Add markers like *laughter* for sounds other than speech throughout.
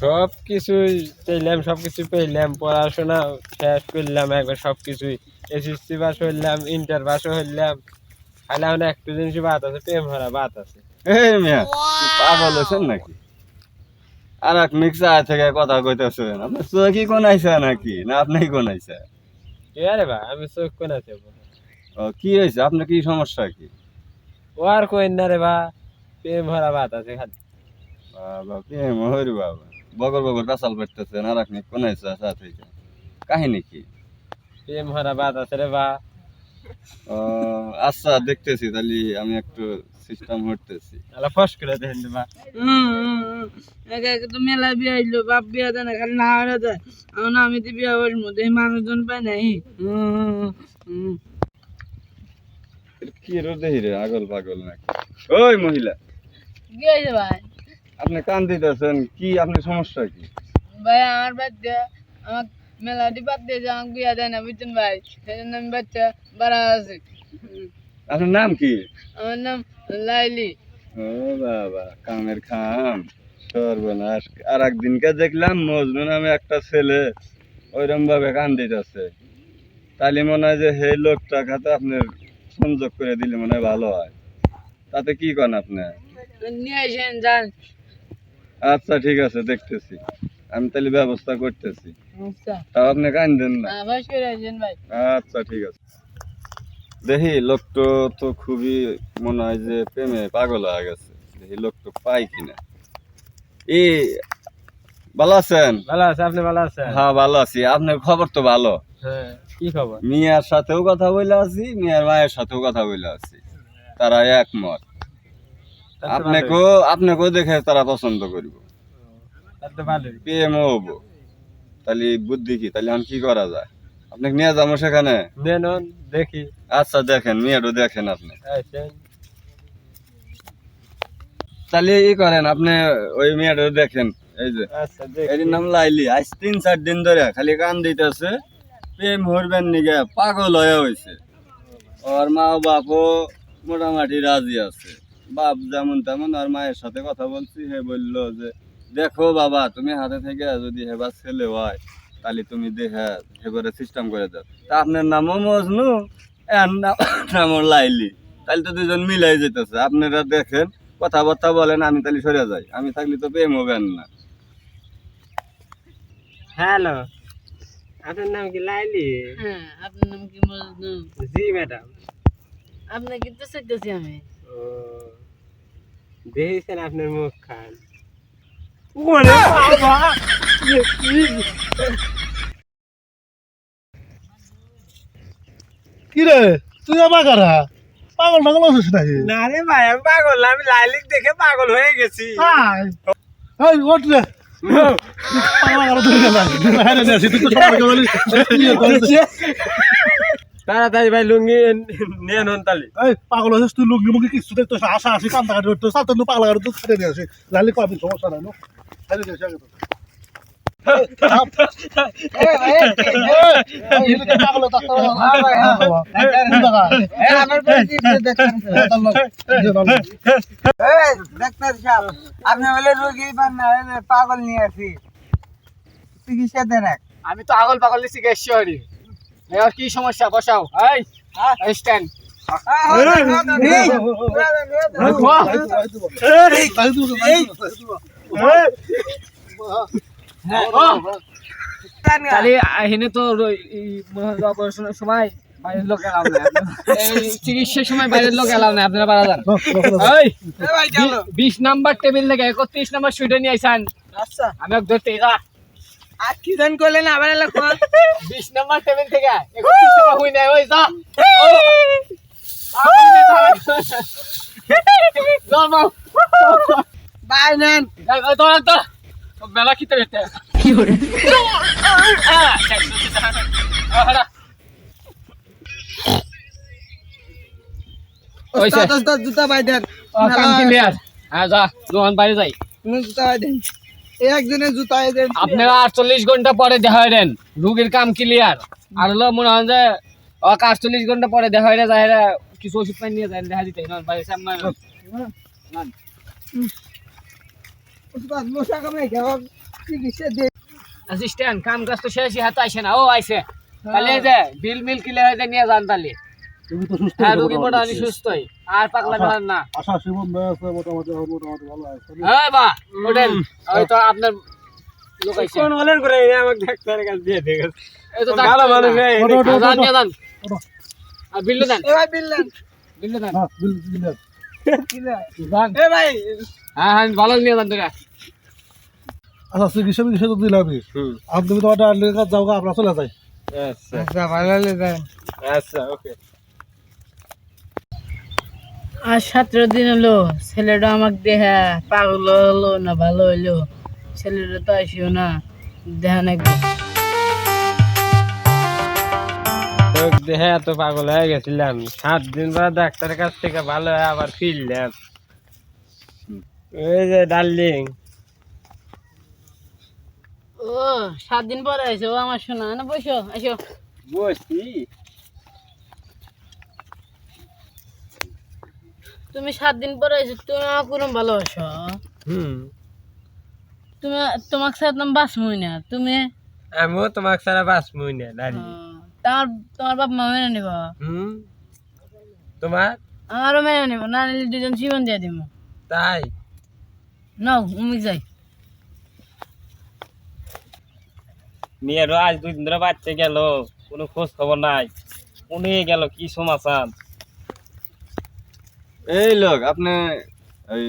সব কিছুই পেলাম সব কিছু পেলাম পড়াশোনা শেষ করলাম একবার সব কিছুই এসএসসি পাস হইলাম ইন্টার পাস হইলাম। খালি এখন একটু জিনিস বাদ আছে প্রেম হারা বাদ আছে। এই মিয়া পাগল হয়েছেন নাকি? আর এক মিক্সা থেকে কথা কইতেছেন আপনার চোখই কোন আইসা নাকি? না আপনি কোন আইসা কি আরে ভাই আমি চোখ কোন আছে ও কি হয়েছে? আপনার কি সমস্যা কি? ও আর কই না রে বা প্রেম হারা বাদ আছে খালি। বাবা প্রেম হরি বাবা। বগর বগর কাসাল পেটতেছেন আর এক কোন আইসা সাথে কাহিনী কি? প্রেম হারা বাদ আছে রে বা। ও আচ্ছা দেখতেছি তাহলে আমি একটু সিস্টেম হটতেছি আলা ফস করে দেখেন রে বা। একে একে তো মেলা বিয়া হইল বাপ বিয়া দেয় না খালি না হয়ে যায় এখন আমি তো বিয়া বসবো দেখি মানুষজন পাই নাই। হুম, হুম। কি রো রে আগল পাগল নাকি? ওই মহিলা। কি হয়েছে ভাই? আপনি কান দিতেছেন কি আপনি সমস্যা কি? ভাই আমার বাচ্চা আমার মেলাটি বাদ দিয়েছে আমাকে বিয়া দেয় না বুঝছেন ভাই? সেই জন্য আমি বাচ্চা বাড়া আছে। আপনার নাম কি? আমার নাম লাইলি। ও বাবা কামের খাম সর্বনাশ। আর একদিনকে দেখলাম মজনু নামে একটা ছেলে ওইরকম ভাবে কান দিতেছে। তাহলে মনে হয় যে হে লোকটা খাতে আপনার সংযোগ করে দিলে মনে হয় ভালো হয়। তাতে কি করেন আপনি? নিয়ে আসেন যান। আচ্ছা ঠিক আছে দেখতেছি। আমি তাহলে ব্যবস্থা করতেছি। আচ্ছা। তাও আপনি কান দেন না। ভাই আচ্ছা ঠিক আছে। দেখি লোকটো তো খুবই মনে হয় যে প্রেমে পাগল হয়ে গেছে। দেখি লোকটো পাই কিনা। ই ভালো আছেন? ভালো আছে আপনি ভালো আছেন? হ্যাঁ ভালো আছি। আপনার খবর তো ভালো। হ্যাঁ কি খবর? মিয়ার সাথেও কথা বলে আছি মিয়ার মায়ের সাথেও কথা বলে আছি। তারা একমত। তো আপনাকেও দেখে তারা পছন্দ করব। প্রেমও হব। তাহলে বুদ্ধি কি? তাহলে এখন কি করা যায়? আপনাকে নিয়ে যাব সেখানে? দেখি। আচ্ছা দেখেন মেয়েরও দেখেন আপনি। তাহলে ই করেন আপনি ওই মেয়েটাও দেখেন। এই যে। আচ্ছা এর নাম লাইলি। আজ তিন চার দিন ধরে খালি কান দিতেছে। প্রেম হরবেন নিগে পাগল হয়ে হয়েছে ওর মা বাপও মোটামুটি রাজি আছে। বাপ যেমন তেমন আর মায়ের সাথে কথা বলছি হে বলল যে দেখো বাবা তুমি হাতে থেকে যদি হেবার ছেলে হয় তাহলে তুমি দেখে হেবারে সিস্টেম করে দাও। তা আপনার নামও মজনু এর নাম নামও লাইলি। তাহলে তো দুজন মিলাই যেতেছে। আপনারা দেখেন কথাবার্তা বলেন আমি তাহলে সরে যাই। আমি থাকলে তো প্রেম হবেন না। হ্যালো আপনার নাম কি লাইলি? হ্যাঁ আপনার নাম কি মজনু? জি ম্যাডাম। আপনাকে তো চাইতেছি আমি। ও। দেখেছেন আপনার মুখ খান ওরে বাবা ইয়ে কি? কি রে তুই আমার কারা? পাগল টাগল আছিস নাকি? না রে ভাই আমি পাগল না, আমি লাইলিক দেখে পাগল হয়ে গেছি। এই ওঠ রে। পাগলা কারা ধরে আসি তুই তো। *laughs* তাড়াতাড়ি ভাই লুঙ্গি নেন হন তালি। এই পাগল আছিস তুই লুঙ্গি মুঙ্গি কিছু দেখতো আশা আসি কান্দা কাটি সাথে তুই পাগলা কাটা আসি। লালি কবি সমস্যা নাই আপনি বলে রোগী পাগল নিয়ে আসি চিকিৎসা দেন আমি তো আগল পাগল গেছি হরি। এবার কি সমস্যা? বসাও। এই স্ট্যান্ড তাহলে এখানে তো রই- এই অপারেশনের সময় বাইরের লোক এলাও না চিকিৎসার সময় বাইরের লোক এলাও না আপনারা পারা যান। বিশ নাম্বার টেবিল থেকে একত্রিশ নাম্বার সুইটা নিয়ে আইসান। আচ্ছা। আমি ধরতে আর কি ধান করলেন আবার এলা কোন বিশ নাম্বার টেবিল থেকে হই নাই ওই যা। বাই নেন। মেলা খিতে ওইসে দশ দশ জুতা বাই দেন কাম হ্যাঁ যা দোকান বাইরে যাই। কোনো জুতা বাই দেন একজনের জুতা আপনারা আটচল্লিশ ঘণ্টা পরে দেখা দেন। রুগীর কাম ক্লিয়ার আর হলো মনে হয় যে ওকে আটচল্লিশ ঘণ্টা পরে দেখা হয় যায় কিছু ওষুধ পানি নিয়ে যায় দেখা দিতে। নন। সামনে অ্যাসিস্ট্যান্ট কাম কাজ তো শেষই হাতে আইসে না। ও আইসে। তাহলে যে বিল মিল কিলে হয়ে নিয়ে যান তাহলে। তুমি তো হ্যাঁ রুগী মোটামুটি। মোটামুটি সুস্থই। আর পাগলা বেড়ান না। আশা শিবন ভাই আছে মোটামুটি মোটামুটি ভালো আছে হ্যাঁ বা ওঠেন ওই তো আপনার লোক কোন বলেন করে আমাকে ডাক্তারের কাছে দিয়ে দিয়ে গেছে। এই তো ভালো মানুষ এই, আর। আর বিল্লু দেন। এ ভাই বিল্লু দেন। হ্যাঁ বিল বিল যান। এ ভাই। হ্যাঁ হ্যাঁ ভালো নিয়ে যান তোরা আচ্ছা চিকিৎসা চিকিৎসা তো দিলামই। আর যাও আমরা চলে যাই। আচ্ছা আচ্ছা ভালো লেগে আচ্ছা ওকে। আর সতেরো দিন হলো ছেলেটা আমাকে দেখা পাগল হলো না ভালো হইল। ছেলেটা তো আসিও না দেখা নাকি চোখ দেখে এত পাগল হয়ে গেছিলাম। সাত দিন পর ডাক্তারের কাছ থেকে ভালো হয়ে আবার ফিরলাম। ওই যে ডার্লিং। ও সাত দিন পরে আইসো আমার শোনা না বসো আসো বসছি। তুমি সাত দিন পরে আইসো তুমি আমার কোনো ভালোবাসো? হুম। তুমি তোমাকে সাথে আমি বাঁচবই না। তুমি আমিও তোমাকে সারা বাঁচবই না আহ, তোমার তোমার বাপ মা মেনে নিব। হুম। তোমার? আমারও মেনে নিব না নিলে দুজন জীবন দিয়ে দিব। তাই? নাও উমি যাই। মেয়েরও আজ দুই দিন ধরে বাচ্চা গেল কোনো খোঁজ খবর নাই। উনি গেল কি সমাচার। এই লোক আপনি ওই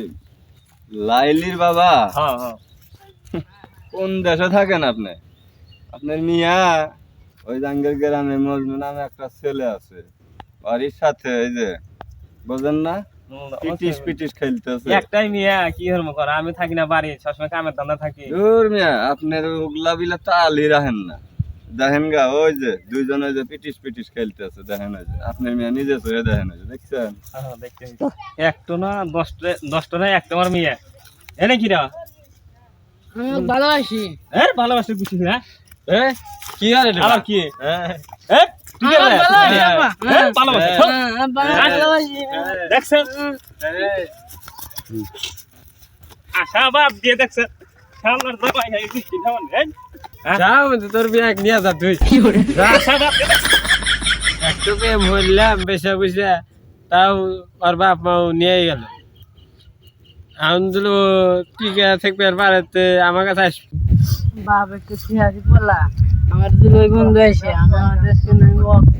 লাইলির বাবা? হ্যাঁ হ্যাঁ। কোন দেশে থাকেন আপনি? আপনার মিয়া ওই জাঙ্গের গ্রামে মজনু নামে একটা ছেলে আছে। বাড়ির সাথে এই যে বোঝেন না? পিটিস পিটিস খেলতেছে। একটাই মিয়া কি হরম কর? আমি থাকি না বাড়ি সবসময় কামের ধান্দা থাকি। দূর মিয়া আপনার উগলা বিলা তালি রাখেন না। দেখেন গা ওই যে দুইজন ওই যে পিটিস পিটিস খেলতেছে দেখেন ওই যে। আপনার মিয়া নিজে দেখেন ওই যে দেখছেন? হ্যাঁ, একটো না দশটা দশটা না একটা আমার মেয়ে। এনে কি রা আমি ওকে ভালোবাসি ভালোবাসে কিছু না। এ কি আর এটা? আবার কি? ভালোবাসি। ভালোবাসে হ্যাঁ, ভালোবাসি। দেখছেন? আশা বাদ দিয়ে দেখছেন। হয়ে? যাও তোর বিয়ে নিয়ে যা তুই। একটু বুঝা তাও বাপ মাও নিয়ে গেল। টিকা থাকবে আর আমার কাছে আসবে বাপ একটু সিহাজি বললা আমার বন্ধু আছে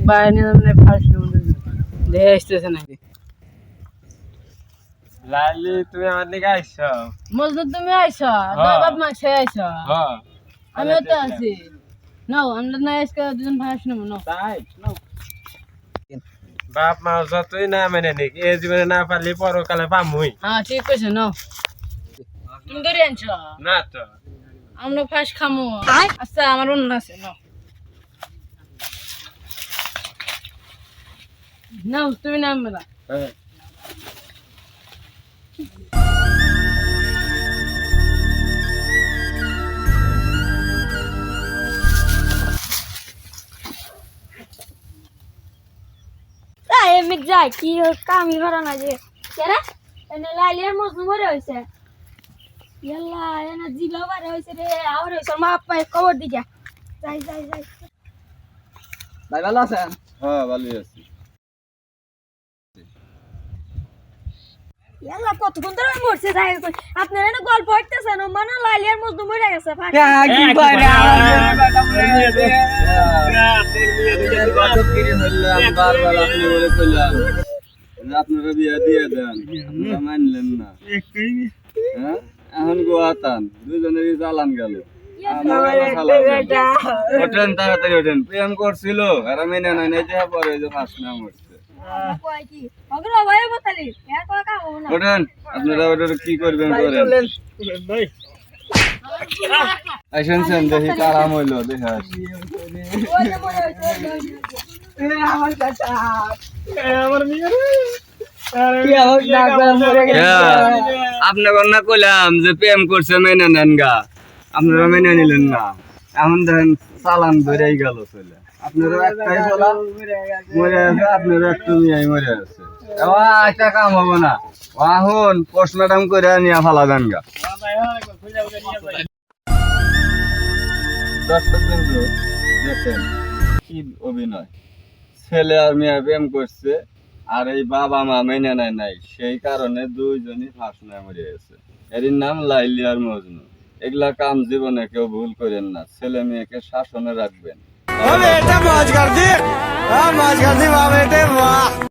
বাইরে মানে ফার্স্ট বন্ধু। দেখে আসতেছে নাকি? লালি তুমি আমার দিকে মজনু তুমি আইছো দুই হ্যাঁ। বাপ মা সে আইছো হ্যাঁ। আমিও তো আছি। নাও আমরা না আজকে দুজন ফার্স্ট নেব নাও। তাই? বাপ মা যতই না মেনে নিক এ জীবনে না পারলে পরকালে পামুই। হ্যাঁ ঠিক আছে নাও। তুমি ধরে আনছো? না তো। আমরা ফার্স্ট খামো। আচ্ছা আমার অন্য আছে নাও। নাও তুমি নাম মেলা হ্যাঁ। তাই এমনি যায় কি কামি করা না যে কেরা এনে লাইলিয়ার মজনু মরে হইছে ইয়াল্লা এনে জিবা বারে হইছে রে আবার হইছে মা পাই কবর দিকে যাই যাই যাই ভাই ভালো আছেন হ্যাঁ ভালোই আছি ইয়াল্লা কতক্ষণ ধরে মরছে যাই আপনারা এনে গল্প হইতেছেন মানে মরে গেছে আপনারা বিয়া দিয়ে দেন আপনারা মানলেন না হ্যাঁ এখন গোয়াতান দুজনেরই চালান গেল ওঠেন তাড়াতাড়ি ওঠেন প্রেম করছিল এরা মেনে নাই নাই যে পরে ওই যে ফার্স্ট নাম ওঠেন আপনারা কি করবেন করেন? আসেন সেন দেখি কারাম হইল দেখে আপনাকে না কইলাম যে প্রেম করছে মেনে নেন গা। আপনারা মেনে নিলেন না। এখন দেখেন চালান ধরেই গেল চলে। কাম না। ছেলে আর মেয়ে প্রেম করছে, আর এই বাবা মা মেনে নেয় নাই। সেই কারণে দুইজনই ফাঁস না মরে গেছে। এর নাম লাইলি আর মজনু। এগুলা কাম জীবনে কেউ ভুল করেন না। ছেলে মেয়েকে শাসনে রাখবেন। बेटे वाह बेटे वाह